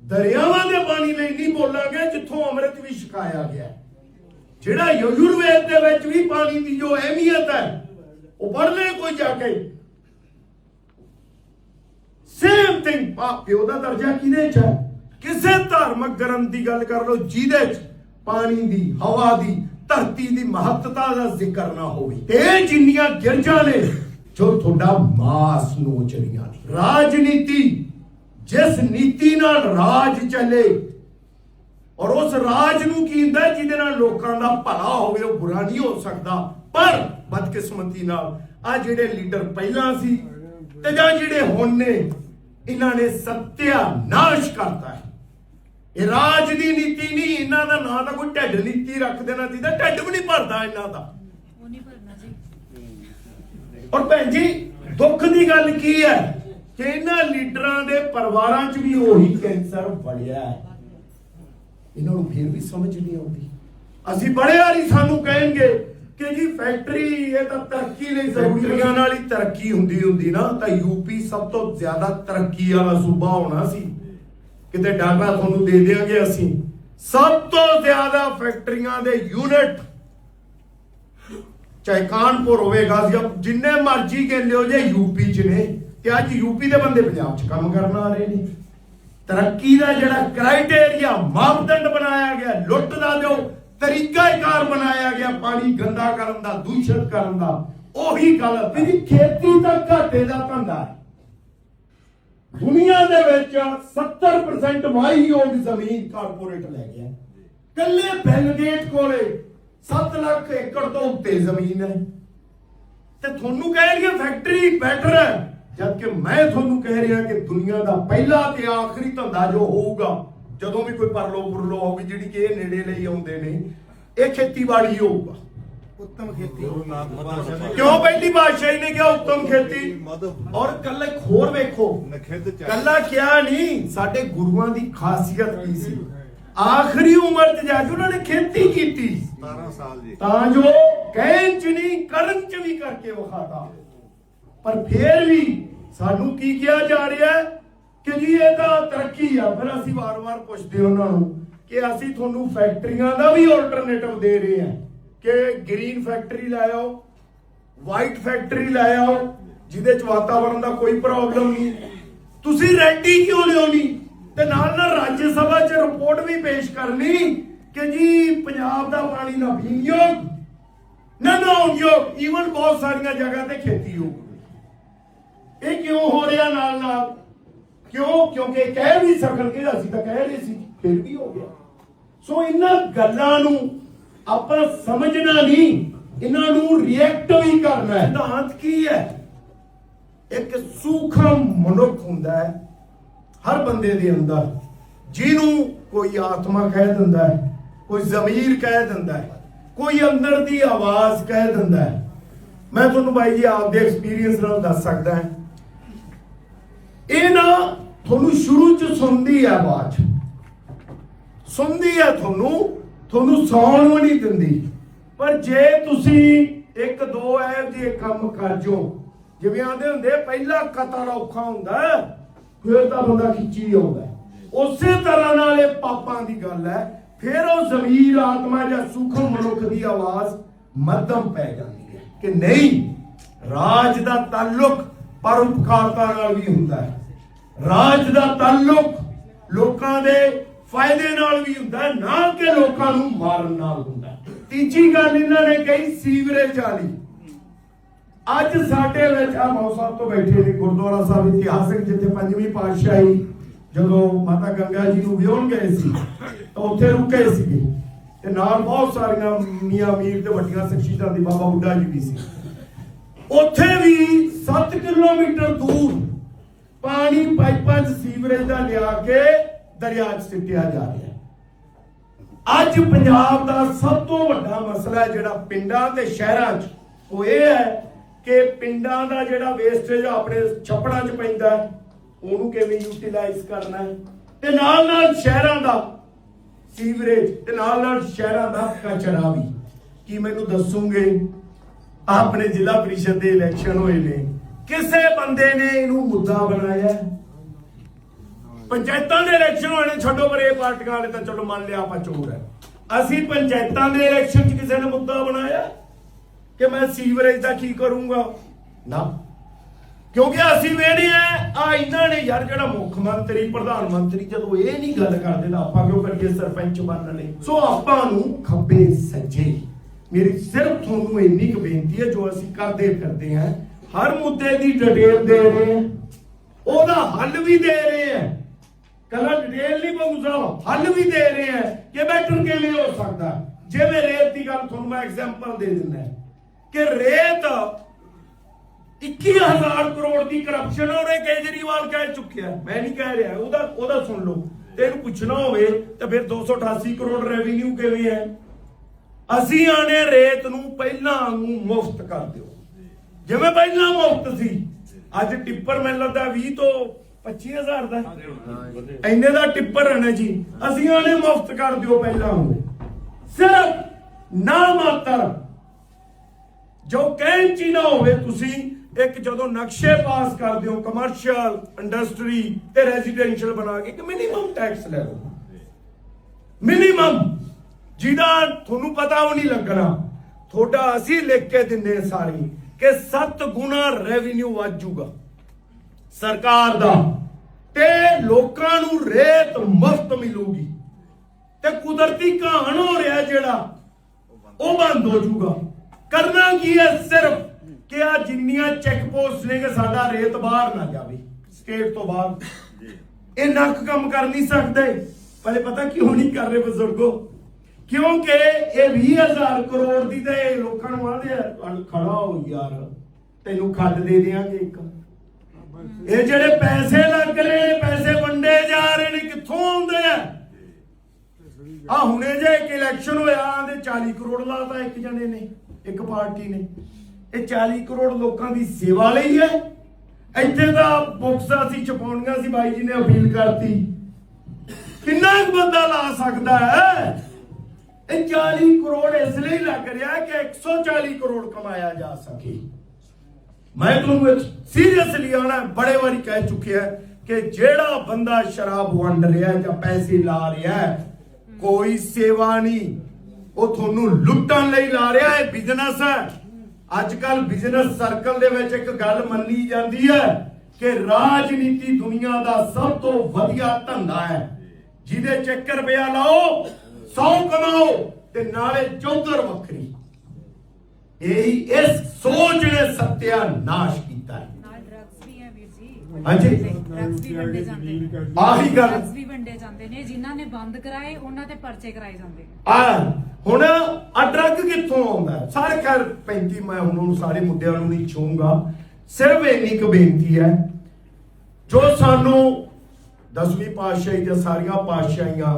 ਦਰਿਆਵਾਂ ਦੇ ਪਾਣੀ ਲਈ ਨਹੀਂ ਬੋਲਾਂਗੇ, ਜਿੱਥੋਂ ਅੰਮ੍ਰਿਤ ਵੀ ਛਕਾਇਆ ਗਿਆ। ਜਿਹੜਾ ਯਜੁਰਵੇਦ ਦੇ ਵਿੱਚ ਵੀ ਪਾਣੀ ਦੀ ਜੋ ਅਹਿਮੀਅਤ ਹੈ, ਉਹ ਪੜ੍ਹ ਲੈ ਕੋਈ ਜਾ ਕੇ? ਸੇਮ ਥਿੰਗ ਪਿਓ ਦਾ ਦਰਜਾ ਕਿਹਦੇ ਚ ਹੈ? ਕਿਸੇ ਧਾਰਮਿਕ ਗ੍ਰੰਥ ਦੀ ਗੱਲ ਕਰ ਲਓ, ਜਿਹਦੇ ਚ ਪਾਣੀ ਦੀ, ਹਵਾ ਦੀ ਧਰਤੀ ਦੀ ਮਹੱਤਤਾ ਦਾ ਜ਼ਿਕਰ ਨਾ ਹੋਵੇ। ਇਹ ਜਿੰਨੀਆਂ ਗਿਰਜਾਂ ਨੇ, ਜੋ ਤੁਹਾਡਾ ਮਾਸ ਨੋਚ ਰਹੀਆਂ ਨੇ। ਰਾਜਨੀਤੀ, ਜਿਸ ਨੀਤੀ ਨਾਲ ਰਾਜ ਚੱਲੇ, ਔਰ ਉਸ ਰਾਜ ਨੂੰ ਕੀ ਹੁੰਦਾ, ਜਿਹਦੇ ਨਾਲ ਲੋਕਾਂ ਦਾ ਭਲਾ ਹੋਵੇ, ਉਹ ਬੁਰਾ ਨਹੀਂ ਹੋ ਸਕਦਾ। ਪਰ ਬਦਕਿਸਮਤੀ ਨਾਲ ਆ ਜਿਹੜੇ ਲੀਡਰ ਪਹਿਲਾਂ ਸੀ, ਤੇ ਜਾਂ ਜਿਹੜੇ ਹੁਣ ਨੇ, ਇਹਨਾਂ ਨੇ ਸੱਤਿਆ ਨਾਸ਼ ਕਰਤਾ ਹੈ। ਇਹ ਰਾਜ ਦੀ ਨੀਤੀ ਨਹੀਂ ਇਹਨਾਂ ਦਾ ਨਾਂ ਤਾਂ ਕੋਈ ਢੱਡ ਨੀਤੀ ਰੱਖ ਦੇਣਾ ਚਾਹੀਦਾ ਢੱਡ ਵੀ ਨਹੀਂ ਭਰਦਾ ਇਹਨਾਂ ਦਾ। ਉਹ ਨਹੀਂ ਭਰਨਾ ਜੀ। ਔਰ ਭੈਣ ਜੀ ਦੁੱਖ ਦੀ ਗੱਲ ਕੀ ਹੈ? ਕਿ ਇਹਨਾਂ ਲੀਡਰਾਂ ਦੇ ਪਰਿਵਾਰਾਂ 'ਚ ਵੀ ਉਹੀ ਕੈਂਸਰ ਵੜਿਆ ਹੈ। ਇਹਨਾਂ ਨੂੰ ਫਿਰ ਵੀ ਸਮਝ ਨਹੀਂ ਆਉਂਦੀ। ਅਸੀਂ ਬੜੇ ਵਾਰੀ ਸਾਨੂੰ ਕਹਿਣਗੇ ਕਿ ਜੀ ਫੈਕਟਰੀ ਇਹ ਤਾਂ ਤਰੱਕੀ ਲਈ ਜ਼ਰੂਰੀਆਂ ਨਾਲ ਹੀ ਤਰੱਕੀ ਹੁੰਦੀ ਹੁੰਦੀ ਨਾ ਤਾਂ ਯੂਪੀ ਸਭ ਤੋਂ ਜ਼ਿਆਦਾ ਤਰੱਕੀ ਵਾਲਾ ਸੂਬਾ ਹੋਣਾ ਸੀ। ਕਿਤੇ ਡਾਟਾ ਤੁਹਾਨੂੰ ਦੇ ਦੇਵਾਂਗੇ ਅਸੀਂ। ਸਭ ਤੋਂ ਜ਼ਿਆਦਾ ਫੈਕਟਰੀਆਂ ਦੇ ਯੂਨਿਟ ਚਾਹੇ ਕਾਨਪੁਰ ਹੋਵੇ, ਗਾਜ਼ੀਆਬਾਦ, ਜਿੰਨੇ ਮਰਜ਼ੀ ਕਹਿ ਲਿਓ ਜੇ ਯੂਪੀ ਚ ਨੇ, ਤੇ ਅੱਜ ਯੂਪੀ ਦੇ ਬੰਦੇ ਪੰਜਾਬ ਚ ਕੰਮ ਕਰਨ ਆ ਰਹੇ ਨੇ। ਤਰੱਕੀ ਦਾ ਜਿਹੜਾ ਕ੍ਰਾਈਟੇਰੀਆ ਮਾਪਦੰਡ ਬਣਾਇਆ ਗਿਆ, ਲੁੱਟ ਦਾ ਜੋ ਤਰੀਕਾ ਬਣਾਇਆ ਗਿਆ ਪਾਣੀ ਗੰਦਾ ਕਰਨ ਦਾ, ਦੂਸ਼ਿਤ ਕਰਨ ਦਾ, ਉਹੀ ਗੱਲ ਹੈ ਖੇਤੀ ਤਾਂ ਘਾਟੇ ਦਾ ਧੰਦਾ ਹੈ। ਦੁਨੀਆ ਦੇ ਵਿੱਚ 70% ਵਾਹੀਯੋਗ ਜ਼ਮੀਨ ਕਾਰਪੋਰੇਟ ਲੈ ਗਿਆ ਕੱਲੇ ਬਿਲ ਕੋਲੇ 7 ਲੱਖ ਏਕੜ ਤੋਂ ਉੱਤੇ ਜ਼ਮੀਨ ਹੈ। ਤੇ ਤੁਹਾਨੂੰ ਕਹਿਣਗੇ ਫੈਕਟਰੀ ਬੈਟਰ ਹੈ ਜਦ ਕਿ ਮੈਂ ਤੁਹਾਨੂੰ ਕਹਿ ਰਿਹਾ ਕਿ ਦੁਨੀਆ ਦਾ ਪਹਿਲਾ ਤੇ ਆਖਰੀ ਧੰਦਾ ਜੋ ਹੋਊਗਾ, ਜਦੋਂ ਵੀ ਕੋਈ ਪਰਲੋ ਪੁਰਲੋ ਹੋਊਗੀ, ਜਿਹੜੀ ਕਿ ਇਹ ਨੇੜੇ ਲਈ ਆਉਂਦੇ ਨੇ, ਇਹ ਖੇਤੀਬਾੜੀ ਹੋਊਗਾ। ਉੱਤਮ ਖੇਤੀ ਕਿਉਂ ਪਹਿਲੀ ਬਾਦਸ਼ਾਹੀ ਨੇ ਕਿਹਾ ਉੱਤਮ ਖੇਤੀ ਔਰ ਕੱਲਾ ਇੱਕ ਹੋਰ ਵੇਖੋ ਕੱਲਾ ਕਿਹਾ ਨਹੀਂ ਸਾਡੇ ਗੁਰੂਆਂ ਦੀ ਖਾਸੀਅਤ ਕੀ ਸੀ ਆਖਰੀ ਉਮਰ ਚ ਜਾ ਕੇ ਉਹਨਾਂ ਨੇ ਖੇਤੀ ਕੀਤੀ 17 ਸਾਲ ਜੀ ਤਾਂ ਜੋ ਕਹਿਣ ਚ ਨਹੀਂ ਕਰਨ ਚ ਵੀ ਕਰਕੇ ਵਿਖਾਤਾ ਪਰ ਫੇਰ ਵੀ ਸਾਨੂੰ ਕੀ ਕਿਹਾ ਜਾ ਰਿਹਾ ਕਿ ਜੀ ਇਹ ਤਾਂ ਤਰੱਕੀ ਆ ਫਿਰ ਅਸੀਂ ਵਾਰ-ਵਾਰ ਪੁੱਛਦੇ ਉਹਨਾਂ ਨੂੰ ਕਿ ਅਸੀਂ ਤੁਹਾਨੂੰ ਫੈਕਟਰੀਆਂ ਦਾ ਵੀ ਆਲਟਰਨੇਟਿਵ ਦੇ ਰਹੇ ਹਾਂ ਕਿ ਗ੍ਰੀਨ ਫੈਕਟਰੀ ਲਾਇਓ ਵਾਈਟ ਫੈਕਟਰੀ ਲਾਇਓ ਜਿਹਦੇ ਚ ਵਾਤਾਵਰਣ ਦਾ ਕੋਈ ਪ੍ਰੋਬਲਮ ਨਹੀਂ। ਤੁਸੀਂ ਰੈਡੀ ਕਿਉਂ ਲਿਆਉਣੀ ਤੇ ਨਾਲ ਨਾਲ ਰਾਜ ਸਭਾ ਚ ਰਿਪੋਰਟ ਵੀ ਪੇਸ਼ ਕਰਨੀ ਕਿ ਜੀ ਪੰਜਾਬ ਦਾ ਪਾਣੀ ਨਾ ਪੀਣ ਯੋਗ ਨਾ ਨਹਾਉਣ ਈਵਨ ਬਹੁਤ ਸਾਰੀਆਂ ਜਗ੍ਹਾ ਤੇ ਖੇਤੀ ਹੋ ਇਹ ਕਿਉਂ ਹੋ ਰਿਹਾ ਨਾਲ ਨਾਲ? ਕਿਉਂ? ਕਿਉਂਕਿ ਕਹਿ ਵੀ ਸਕਣ ਸਕਣਗੇ, ਅਸੀਂ ਤਾਂ ਕਹਿ ਰਹੇ ਸੀ ਫਿਰ ਵੀ ਹੋ ਗਿਆ। ਸੋ ਇਹਨਾਂ ਗੱਲਾਂ ਨੂੰ ਆਪਾਂ ਸਮਝਣਾ ਨਹੀਂ, ਇਹਨਾਂ ਨੂੰ ਰਿਐਕਟ ਵੀ ਕਰਨਾ ਹੈ। ਸਿਧਾਂਤ ਕੀ ਹੈ? ਇੱਕ ਸੂਖਮ ਮਨੁੱਖ ਹੁੰਦਾ ਹੈ, ਹਰ ਬੰਦੇ ਦੇ ਅੰਦਰ, ਜਿਹਨੂੰ ਕੋਈ ਆਤਮਾ ਕਹਿ ਦਿੰਦਾ ਹੈ, ਕੋਈ ਜ਼ਮੀਰ ਕਹਿ ਦਿੰਦਾ ਹੈ, ਕੋਈ ਅੰਦਰ ਦੀ ਆਵਾਜ਼ ਕਹਿ ਦਿੰਦਾ ਹੈ। ਮੈਂ ਤੁਹਾਨੂੰ ਬਾਈ ਜੀ ਆਪਦੇ ਐਕਸਪੀਰੀਅੰਸ ਨਾਲ ਦੱਸ ਸਕਦਾ ਹਾਂ। ਇਹ ਨਾ ਤੁਹਾਨੂੰ ਸ਼ੁਰੂ ਚ ਸੁਣਦੀ ਹੈ ਆਵਾਜ਼। ਸੁਣਦੀ ਹੈ ਤੁਹਾਨੂੰ ਤੁਹਾਨੂੰ ਸੌਣ ਵੀ ਨਹੀਂ ਦਿੰਦੀ। ਪਰ ਜੇ ਤੁਸੀਂ ਇੱਕ ਦੋ ਐ ਜਿਹੇ ਕੰਮ ਕਰ ਜੋ, ਜਿਵੇਂ ਆਂਦੇ ਹੁੰਦੇ, ਪਹਿਲਾ ਕਤਲ ਔਖਾ ਹੁੰਦਾ, ਫਿਰ ਤਾਂ ਬੰਦਾ ਖਿੱਚੀ ਆਉਂਦਾ ਉਸੇ ਤਰ੍ਹਾਂ ਨਾਲ ਇਹ ਪਾਪਾਂ ਦੀ ਗੱਲ ਹੈ, ਫਿਰ ਉਹ ਜ਼ਮੀਰ ਆਤਮਾ ਜਾਂ ਸੂਖਮ ਮਨੁੱਖ ਦੀ ਆਵਾਜ਼ ਮੱਧਮ ਪੈ ਜਾਂਦੀ ਹੈ ਕਿ ਨਹੀਂ, ਰਾਜ ਦਾ ਤਾਲੁਕ ਪਰਉਪਕਾਰਤਾ ਨਾਲ ਵੀ ਹੁੰਦਾ ਹੈ। ਰਾਜ ਦਾ ਤਾਲੁਕ ਲੋਕਾਂ ਦੇ ਫਾਇਦੇ ਨਾਲ ਵੀ ਹੁੰਦਾ ਨਾ ਕਿ ਲੋਕਾਂ ਨੂੰ ਮਾਰਨ ਨਾਲ ਹੁੰਦਾ। ਤੀਜੀ ਗੱਲ ਇਹਨਾਂ ਨੇ ਕਹੀ, ਸੀਵਰੇਜ ਵਾਲੀ। ਅੱਜ ਸਾਡੇ ਵਿੱਚ ਆ ਮੌਸਮ ਤੋਂ ਬੈਠੇ ਨੇ, ਗੁਰਦੁਆਰਾ ਸਾਹਿਬ ਇਤਿਹਾਸਕ, ਜਿੱਥੇ ਪੰਜਵੀਂ ਪਾਤਸ਼ਾਹੀ ਜਦੋਂ ਮਾਤਾ ਗੰਗਾ ਜੀ ਨੂੰ ਵਿਆਹਣ ਗਏ ਸੀ, ਤਾਂ ਉੱਥੇ ਰੁਕੇ ਸੀਗੇ। ਤੇ ਨਾਲ ਬਹੁਤ ਸਾਰੀਆਂ ਮੀਆਂ ਮੀਰ ਤੇ ਵੱਡੀਆਂ ਸ਼ਖਸੀਅਤਾਂ ਦੀ ਬਾਬਾ ਬੁੱਢਾ ਜੀ ਵੀ ਸੀ। ਉੱਥੇ ਵੀ 7 ਕਿਲੋਮੀਟਰ ਦੂਰ ਪਾਣੀ ਪਾਈਪਾਂ 'ਚ ਸੀਵਰੇਜ ਦਾ ਲਿਆ ਕੇ ਦਰਿਆ 'ਚ ਸਿੱਟਿਆ ਜਾ ਰਿਹਾ ਹੈ। ਅੱਜ ਪੰਜਾਬ ਦਾ ਸਭ ਤੋਂ ਵੱਡਾ ਮਸਲਾ ਜਿਹੜਾ ਪਿੰਡਾਂ ਤੇ ਸ਼ਹਿਰਾਂ 'ਚ, ਉਹ ਇਹ ਹੈ ਕਿ ਪਿੰਡਾਂ ਦਾ ਜਿਹੜਾ ਵੇਸਟੇਜ ਆਪਣੇ ਛੱਪੜਾਂ 'ਚ ਪੈਂਦਾ ਉਹਨੂੰ ਕਿਵੇਂ ਯੂਟਿਲਾਈਜ਼ ਕਰਨਾ ਹੈ? ਤੇ ਨਾਲ ਨਾਲ ਸ਼ਹਿਰਾਂ ਦਾ ਸੀਵਰੇਜ, ਤੇ ਨਾਲ ਨਾਲ ਸ਼ਹਿਰਾਂ ਦਾ ਕਚਰਾ ਵੀ। ਕੀ ਮੈਨੂੰ ਦੱਸੋਗੇ? ਆਪਣੇ ਜ਼ਿਲ੍ਹਾ ਪ੍ਰੀਸ਼ਦ ਦੇ ਇਲੈਕਸ਼ਨ ਹੋਏ ਨੇ। ਕਿਸੇ ਬੰਦੇ ਨੇ ਇਹਨੂੰ ਮੁੱਦਾ ਬਣਾਇਆ ਪੰਚਾਇਤਾਂ ਦੇ ਇਲੈਕਸ਼ਨ ਹੋਏ ਛੱਡੋ ਪਰ ਇਹ ਪਾਰਟੀਆਂ ਵਾਲੇ ਤਾਂ ਚਲੋ ਮੰਨ ਲਿਆ ਆਪਾਂ ਚੋਰ ਹੈ। ਅਸੀਂ ਪੰਚਾਇਤਾਂ ਦੇ ਇਲੈਕਸ਼ਨ 'ਚ ਕਿਸੇ ਨੇ ਮੁੱਦਾ ਬਣਾਇਆ? ਕਿ ਮੈਂ ਸੀਵਰੇਜ ਦਾ ਕੀ ਕਰੂੰਗਾ? ਨਾ। ਕਿਉਂਕਿ ਅਸੀਂ ਵੇਣੇ ਆ ਆ ਇਹਨਾਂ ਨੇ ਯਾਰ ਜਿਹੜਾ ਮੁੱਖ ਮੰਤਰੀ, ਪ੍ਰਧਾਨ ਮੰਤਰੀ ਜਦੋਂ ਇਹ ਨਹੀਂ ਗੱਲ ਕਰਦੇ ਤਾਂ ਆਪਾਂ ਕਿਉਂ ਕਰੀਏ ਸਰਪੰਚ ਬਣਨ ਲਈ? ਸੋ ਆਪਾਂ ਨੂੰ ਖੱਬੇ ਸੱਜੇ। ਮੇਰੀ ਸਿਰਫ ਤੁਹਾਨੂੰ ਇੰਨੀ ਕੁ ਬੇਨਤੀ ਹੈ ਜੋ ਅਸੀਂ ਕਰਦੇ ਫਿਰਦੇ ਹਾਂ। ਹਰ ਮੁੱਦੇ ਦੀ ਡਿਟੇਲ ਦੇ ਰਹੇ ਹਾਂ। ਉਹਦਾ ਹੱਲ ਵੀ ਦੇ ਰਹੇ ਹਾਂ। ਕੱਲਾ ਡਿਟੇਲ ਨਹੀਂ ਬੰਗੂ ਸਾਹਿਬ। ਹੱਲ ਵੀ ਦੇ ਰਹੇ ਹੈ ਕਿ ਬੈਟਰ ਕਿਵੇਂ ਹੋ ਸਕਦਾ। ਜਿਵੇਂ ਰੇਤ ਦੀ ਗੱਲ ਤੁਹਾਨੂੰ ਮੈਂ ਐਗਜ਼ਾਮਪਲ ਦੇ ਦਿੰਦਾ ਕਿ ਰੇਤ 21000 ਕਰੋੜ ਦੀ ਕਰਪਸ਼ਨ ਔਰ ਕੇਜਰੀਵਾਲ ਕਹਿ ਚੁੱਕਿਆ। ਮੈਂ ਨਹੀਂ ਕਹਿ ਰਿਹਾ, ਉਹਦਾ ਉਹਦਾ ਸੁਣ ਲਓ। ਤੇ ਇਹਨੂੰ ਪੁੱਛਣਾ ਹੋਵੇ ਤਾਂ ਫਿਰ 288 ਕਰੋੜ ਰੈਵਨਿਊ ਕਿਵੇਂ ਹੈ? ਅਸੀਂ ਆਣੇ ਰੇਤ ਨੂੰ ਪਹਿਲਾਂ ਨੂੰ ਮੁਫਤ ਕਰ ਦਿਓ। ਜਿਵੇਂ ਪਹਿਲਾਂ ਮੁਫਤ ਸੀ, ਅੱਜ ਟਿੱਪਰ ਮੈਨੂੰ ਲੱਗਦਾ 20 ਤੋਂ 25000 ਦਾ। ਇੰਨੇ ਦਾ ਟਿੱਪਰ ਨਾ ਜੀ। ਅਸੀਂ ਆਣੇ ਮੁਫਤ ਕਰ ਦਿਓ ਪਹਿਲਾਂ ਸਿਰਫ ਨਾ ਮਾਤਰ। ਜੋ ਕਹਿਣ ਚ ਹੀ ਨਾ ਹੋਵੇ ਤੁਸੀਂ ਇੱਕ ਜਦੋਂ ਨਕਸ਼ੇ ਪਾਸ ਕਰਦੇ ਹੋ ਕਮਰਸ਼ੀਅਲ ਇੰਡਸਟਰੀ ਤੇ ਰੈਜ਼ੀਡੈਂਸ਼ੀਅਲ ਬਣਾ ਕੇ ਕਿ ਮਿਨੀਮਮ ਟੈਕਸ ਲੈ ਲਓ। ਮਿਨੀਮਮ ਜਿਹਦਾ ਤੁਹਾਨੂੰ ਪਤਾ ਉਹ ਨਹੀਂ ਲੱਗਣਾ। ਤੁਹਾਡਾ ਅਸੀਂ ਲਿਖ ਕੇ ਹਾਂ ਸਾਰੀ ਕਿ 7 ਗੁਣਾ ਰੈਵਨਿਊ ਵੱਧ ਜਾਊਗਾ। ਸਰਕਾਰ ਦਾ ਤੇ ਲੋਕਾਂ ਨੂੰ ਰੇਤ ਮੁਫਤ ਮਿਲੂਗੀ। ਤੇ ਕੁਦਰਤੀ ਘਾਣ ਹੋ ਰਿਹਾ ਜਿਹੜਾ, ਉਹ ਬੰਦ ਹੋ ਜਾਊਗਾ। ਕਰਨਾ ਕੀ ਹੈ ਸਿਰਫ ਕਿ ਆ ਜਿੰਨੀਆਂ ਚੈੱਕ ਪੋਸਟ ਨੇ ਕਿ ਸਾਡਾ ਰੇਤ ਬਾਹਰ ਨਾ ਜਾਵੇ ਸਟੇਟ ਤੋਂ ਬਾਹਰ। ਇਹ ਨੱਕ ਕੰਮ ਕਰ ਨਹੀਂ ਸਕਦੇ। ਪਹਿਲੇ ਪਤਾ ਕਿਉਂ ਨਹੀਂ ਕਰ ਰਹੇ ਬਜ਼ੁਰਗੋ? ਕਿਉਂਕਿ ਇਹ 20000 ਕਰੋੜ ਦੀ ਤੇ ਇਹ ਲੋਕਾਂ ਨੂੰ ਆਂਦੇ ਖੜਾ ਹੋ ਯਾਰ, ਤੈਨੂੰ ਖੱਡ ਦੇ ਦੇਾਂਗੇ ਇੱਕ। ਇਹ ਜਿਹੜੇ ਪੈਸੇ ਲੱਗ ਰਹੇ ਨੇ, ਪੈਸੇ ਵੰਡੇ ਜਾ ਰਹੇ ਨੇ, ਕਿੱਥੋਂ ਆਉਂਦੇ ਆ? ਆ ਹੁਣੇ ਜੇ ਇੱਕ ਇਲੈਕਸ਼ਨ ਹੋਇਆ ਆਂਦੇ 40 ਕਰੋੜ ਲਾਤਾ ਇੱਕ ਜਣੇ ਨੇ, ਇੱਕ ਪਾਰਟੀ ਨੇ। ਇਹ 40 ਕਰੋੜ ਲੋਕਾਂ ਦੀ ਸੇਵਾ ਲਈ ਹੈ। ਇੱਥੇ ਦਾ ਬੁਕਸਾਂ ਸੀ ਚਪਾਉਣੀਆਂ ਸੀ, ਬਾਈ ਜੀ ਨੇ ਅਪੀਲ ਕਰਤੀ। ਕਿੰਨਾ ਕੁ ਬੰਦਾ ਲਾ ਸਕਦਾ ਹੈ? ਇਹ 40 ਕਰੋੜ ਇਸ ਲਈ ਲੱਗ ਰਿਹਾ ਕਿ 140 ਕਰੋੜ ਕਮਾਇਆ ਜਾ ਸਕੇ। ਮੈਂ ਤੁਹਾਨੂੰ ਇੱਕ ਸੀਰੀਅਸਲੀ ਆਣਾ ਬੜੇ ਵਾਰੀ ਕਹਿ ਚੁੱਕਿਆ ਕਿ ਜਿਹੜਾ ਬੰਦਾ ਸ਼ਰਾਬ ਵੰਡ ਰਿਹਾ ਜਾਂ ਪੈਸੇ ਲਾ ਰਿਹਾ ਕੋਈ ਸੇਵਾ ਨਹੀਂ। ਉਹ ਤੁਹਾਨੂੰ ਲੁੱਟਣ ਲਈ ਲਾ ਰਿਹਾ ਹੈ ਬਿਜ਼ਨਸ ਹੈ। ਅੱਜ ਕੱਲ ਬਿਜ਼ਨਸ ਸਰਕਲ ਦੇ ਵਿੱਚ ਇੱਕ ਗੱਲ ਮੰਨੀ ਜਾਂਦੀ ਹੈ ਕਿ ਰਾਜਨੀਤੀ ਦੁਨੀਆ ਦਾ ਸਭ ਤੋਂ ਵਧੀਆ ਧੰਦਾ ਹੈ। ਜਿਹਦੇ ਚ 1 ਰੁਪਿਆ ਲਾਓ 100 ਕਮਾਓ ਤੇ ਨਾਲੇ ਚੌਧਰ ਵੱਖਰੀ। ਇਹੀ ਇਸ ਸੋਚ ਨੇ ਸਤਿਆਨਾਸ਼ ਕੀਤਾ ਹੈ। ਨਾਲ ਡਰੱਗਸ ਵੀ ਹੈ ਵੀਰ ਜੀ। ਹਾਂਜੀ। ਡਰੱਗਸ ਵੀ ਵੰਡੇ ਜਾਂਦੇ ਨੇ। ਆਹੀ ਗੱਲ। ਡਰੱਗਸ ਵੀ ਵੰਡੇ ਜਾਂਦੇ ਨੇ। ਜਿਨ੍ਹਾਂ ਨੇ ਬੰਦ ਕਰਾਏ ਉਹਨਾਂ ਤੇ ਪਰਚੇ ਕਰਾਏ ਜਾਂਦੇ। ਆ ਹੁਣ ਆ ਡਰੱਗ ਕਿੱਥੋਂ ਆਉਂਦਾ? ਸਾਰੇ ਖੈਰ 35 ਮੈਂ ਹੁਣ ਉਹਨੂੰ ਸਾਰੇ ਮੁੱਦਿਆਂ ਨੂੰ ਨਹੀਂ ਛੂੰਗਾ ਸਿਰਫ ਇੰਨੀ ਕੁ ਬੇਨਤੀ ਹੈ ਜੋ ਸਾਨੂੰ ਦਸਵੀਂ ਪਾਤਸ਼ਾਹੀ ਦੀਆਂ ਸਾਰੀਆਂ ਪਾਤਸ਼ਾਹੀਆਂ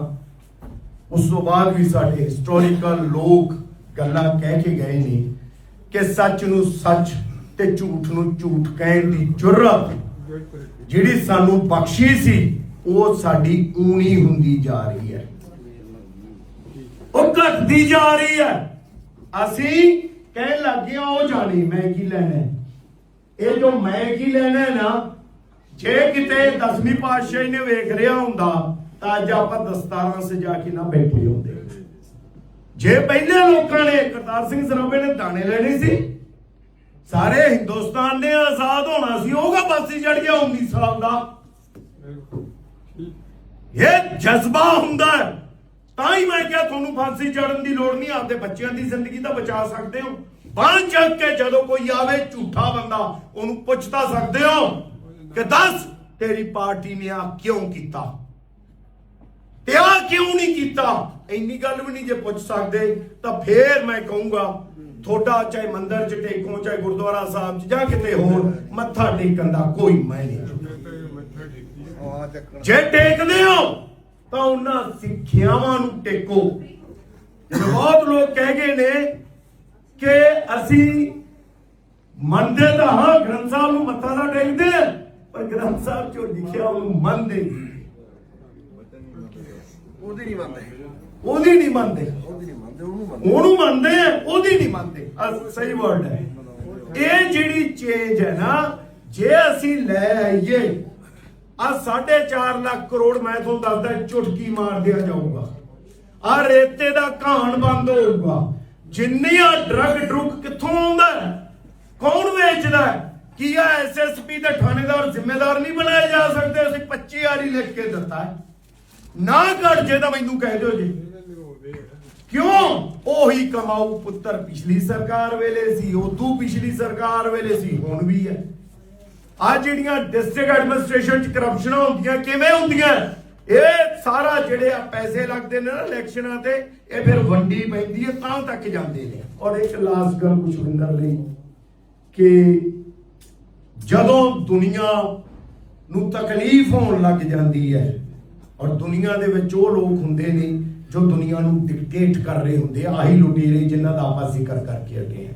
ਉਸ ਤੋਂ ਬਾਅਦ ਵੀ ਸਾਡੇ ਹਿਸਟੋਰੀਕਲ ਲੋਕ ਗੱਲਾਂ ਕਹਿ ਕੇ ਗਏ ਨੇ ਕਿ ਸੱਚ ਨੂੰ ਸੱਚ ਤੇ ਝੂਠ ਨੂੰ ਝੂਠ ਕਹਿਣ ਦੀ ਜੁਰਤ ਜਿਹੜੀ ਸਾਨੂੰ ਬਖਸ਼ੀ ਸੀ ਉਹ ਸਾਡੀ ਊਣੀ ਹੁੰਦੀ ਜਾ ਰਹੀ ਹੈ। ਉਹ ਘਟਦੀ ਜਾ ਰਹੀ ਹੈ। ਅਸੀਂ ਕਹਿਣ ਲੱਗੇ ਉਹ ਜਾਣੀ ਮੈਂ ਕੀ ਲੈਣਾ। ਇਹ ਜੋ ਮੈਂ ਕੀ ਲੈਣਾ ਨਾ ਜੇ ਕਿਤੇ 10ਵੀਂ ਪਾਤਸ਼ਾਹੀ ਨੇ ਵੇਖ ਰਿਹਾ ਹੁੰਦਾ ਤਾਂ ਅੱਜ ਆਪਾਂ ਦਸਤਾਰਾਂ ਸਜਾ ਕੇ ਨਾ ਬੈਠੇ ਹੁੰਦੇ। ਜੇ ਪਹਿਲੇ ਲੋਕਾਂ ਨੇ ਕਰਤਾਰ ਸਿੰਘ ਸਰਾਭੇ ਨੇ ਦਾਣੇ ਲੈਣੇ ਸੀ, ਸਾਰੇ ਹਿੰਦੁਸਤਾਨ ਨੇ ਆਜ਼ਾਦ ਹੋਣਾ ਸੀ ਉਹਗਾ ਪਾਸੀ ਚੜ ਗਿਆ 19 ਸਾਲ ਦਾ? ਇਹ ਜਜ਼ਬਾ ਹੁੰਦਾ ਤਾਂ ਹੀ ਮੈਂ ਕਿਹਾ ਤੁਹਾਨੂੰ ਫਾਂਸੀ ਚੜਨ ਦੀ ਲੋੜ ਨਹੀਂ, ਆਪਦੇ ਬੱਚਿਆਂ ਦੀ ਜ਼ਿੰਦਗੀ ਤਾਂ ਬਚਾ ਸਕਦੇ ਹੋ। ਬਾਂਹ ਚੱਕ ਕੇ ਜਦੋਂ ਕੋਈ ਆਵੇ ਝੂਠਾ ਬੰਦਾ, ਉਹਨੂੰ ਪੁੱਛ ਤਾਂ ਸਕਦੇ ਹੋ ਕਿ ਦੱਸ ਤੇਰੀ ਪਾਰਟੀ ਨੇ ਆ ਕਿਉਂ ਕੀਤਾ? ਤੇ ਆ ਕਿਉਂ ਨਹੀਂ ਕੀਤਾ? ਇੰਨੀ ਗੱਲ ਵੀ ਨਹੀਂ ਜੇ ਪੁੱਛ ਸਕਦੇ ਤਾਂ ਫੇਰ ਮੈਂ ਕਹੂੰਗਾ ਤੁਹਾਡਾ ਚਾਹੇ ਮੰਦਿਰ ਚ ਟੇਕੋ ਚਾਹੇ ਗੁਰਦੁਆਰਾ ਸਾਹਿਬ ਚ ਜਾਂ ਕਿਤੇ ਹੋਰ ਮੱਥਾ ਟੇਕਣ ਦਾ ਕੋਈ ਮੈਂ ਨਹੀਂ ਜੇ ਟੇਕਦੇ ਹੋ ਤਾਂ ਉਹਨਾਂ ਸਿੱਖਿਆਵਾਂ ਨੂੰ ਟੇਕੋ। ਜਿਵੇਂ ਬਹੁਤ ਲੋਕ ਕਹਿ ਗਏ ਨੇ ਕਿ ਅਸੀਂ ਮੰਨਦੇ ਤਾਂ ਹਾਂ ਗ੍ਰੰਥ ਸਾਹਿਬ ਨੂੰ ਮੱਥਾ ਤਾਂ ਟੇਕਦੇ ਹਾਂ, ਪਰ ਗ੍ਰੰਥ ਸਾਹਿਬ ਚੋਂ ਲਿਖਿਆ ਉਹਨੂੰ ਮੰਨਦੇ ਨਹੀਂ। ਉਹਦੀ ਨਹੀਂ ਮੰਨਦੇ। ਉਹਦੀ ਨਹੀਂ ਮੰਨਦੇ। ਉਹਦੀ ਨਹੀਂ ਮੰਨਦੇ ਉਹਨੂੰ ਮੰਨਦੇ ਉਹਨੂੰ ਮੰਨਦੇ ਆ, ਉਹਦੀ ਨਹੀਂ ਮੰਨਦੇ। ਆਹ ਸਹੀ ਵਰਡ ਹੈ। ਇਹ ਜਿਹੜੀ ਚੇਂਜ ਹੈ ਨਾ, ਜੇ ਅਸੀਂ ਲੈ ਆਈਏ ਆ 4.5 ਲੱਖ ਕਰੋੜ ਮੈਂ ਤੁਹਾਨੂੰ ਦੱਸਦਾ ਚੁਟਕੀ ਮਾਰ ਦਿਆ ਜਾਊਗਾ। ਆ ਰੇਤੇ ਦਾ ਘਾਣ ਬੰਦ ਹੋਊਗਾ। ਜਿੰਨੀਆਂ ਡਰਗ ਡਰੁਗ ਕਿੱਥੋਂ ਆਉਂਦਾ ਕੌਣ ਵੇਚਦਾ ਹੈ? ਕੀ ਆ ਐਸਐਸਪੀ ਦੇ ਥਾਣੇਦਾਰ ਜ਼ਿੰਮੇਦਾਰ ਨਹੀਂ ਬਣਾਏ ਜਾ ਸਕਦੇ? ਅਸੀਂ 25 ਵਾਰੀ ਲਿਖ ਕੇ ਦਿੱਤਾ ਹੈ। ਨਾ ਘਟ ਜੇ ਤਾਂ ਮੈਨੂੰ ਕਹਿ ਦਿਓ ਜੀ। ਕਿਉਂ? ਉਹੀ ਕਮਾਊ ਪੁੱਤਰ ਪਿਛਲੀ ਸਰਕਾਰ ਵੇਲੇ ਸੀ, ਉਦੋਂ ਪਿਛਲੀ ਸਰਕਾਰ ਵੇਲੇ ਸੀ, ਹੁਣ ਵੀ ਹੈ। ਆ ਜਿਹੜੀਆਂ ਡਿਸਟ੍ਰਿਕਟ ਐਡਮਿਨਿਸਟ੍ਰੇਸ਼ਨ ਚ ਕਰਪਸ਼ਨਾਂ ਹੁੰਦੀਆਂ, ਕਿਵੇਂ ਹੁੰਦੀਆਂ? ਇਹ ਸਾਰਾ ਜਿਹੜੇ ਆ ਪੈਸੇ ਲੱਗਦੇ ਨੇ ਨਾ ਇਲੈਕਸ਼ਨਾਂ ਤੇ, ਇਹ ਫਿਰ ਵੰਡੀ ਪੈਂਦੀ ਹੈ ਤਾਂ ਤੱਕ ਜਾਂਦੇ ਨੇ। ਔਰ ਇੱਕ ਲਾਸਟ ਗੱਲ ਪੁਸ਼ਵਿੰਦਰ ਲਈ ਕਿ ਜਦੋਂ ਦੁਨੀਆ ਨੂੰ ਤਕਲੀਫ ਹੋਣ ਲੱਗ ਜਾਂਦੀ ਹੈ ਔਰ ਦੁਨੀਆ ਦੇ ਵਿੱਚ ਉਹ ਲੋਕ ਹੁੰਦੇ ਨੇ ਜੋ ਦੁਨੀਆ ਨੂੰ ਡਿਕਟੇਟ ਕਰ ਰਹੇ ਹੁੰਦੇ ਆ, ਆਹੀ ਲੁਟੇਰੇ ਜਿਨ੍ਹਾਂ ਦਾ ਆਪਾਂ ਜ਼ਿਕਰ ਕਰਕੇ ਹਟੇ ਹਾਂ।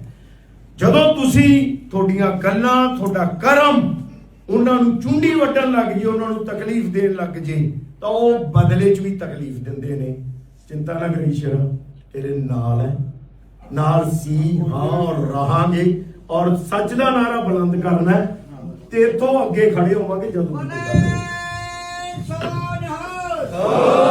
ਜਦੋਂ ਤੁਸੀਂ ਤੁਹਾਡੀਆਂ ਗੱਲਾਂ, ਤੁਹਾਡਾ ਕਰਮ ਉਹਨਾਂ ਨੂੰ ਚੁੰਡੀ ਵੱਟਣ ਲੱਗ ਜੇ ਉਹਨਾਂ ਨੂੰ ਤਕਲੀਫ ਦੇਣ ਲੱਗ ਜੇ ਤਾਂ ਉਹ ਬਦਲੇ 'ਚ ਵੀ ਤਕਲੀਫ ਦਿੰਦੇ ਨੇ। ਚਿੰਤਾ ਨਾ ਕਰੀ ਸ਼ਰਮ ਤੇਰੇ ਨਾਲ ਹੈ। ਨਾਲ ਸੀ, ਹਾਂ, ਔਰ ਰਹਾਂਗੇ। ਔਰ ਸੱਚ ਦਾ ਨਾਰਾ ਬੁਲੰਦ ਕਰਨਾ ਹੈ। ਤੇ ਅੱਗੇ ਖੜੇ ਹੋਵਾਂਗੇ ਜਦੋਂ ਬੋਲੇ Amém.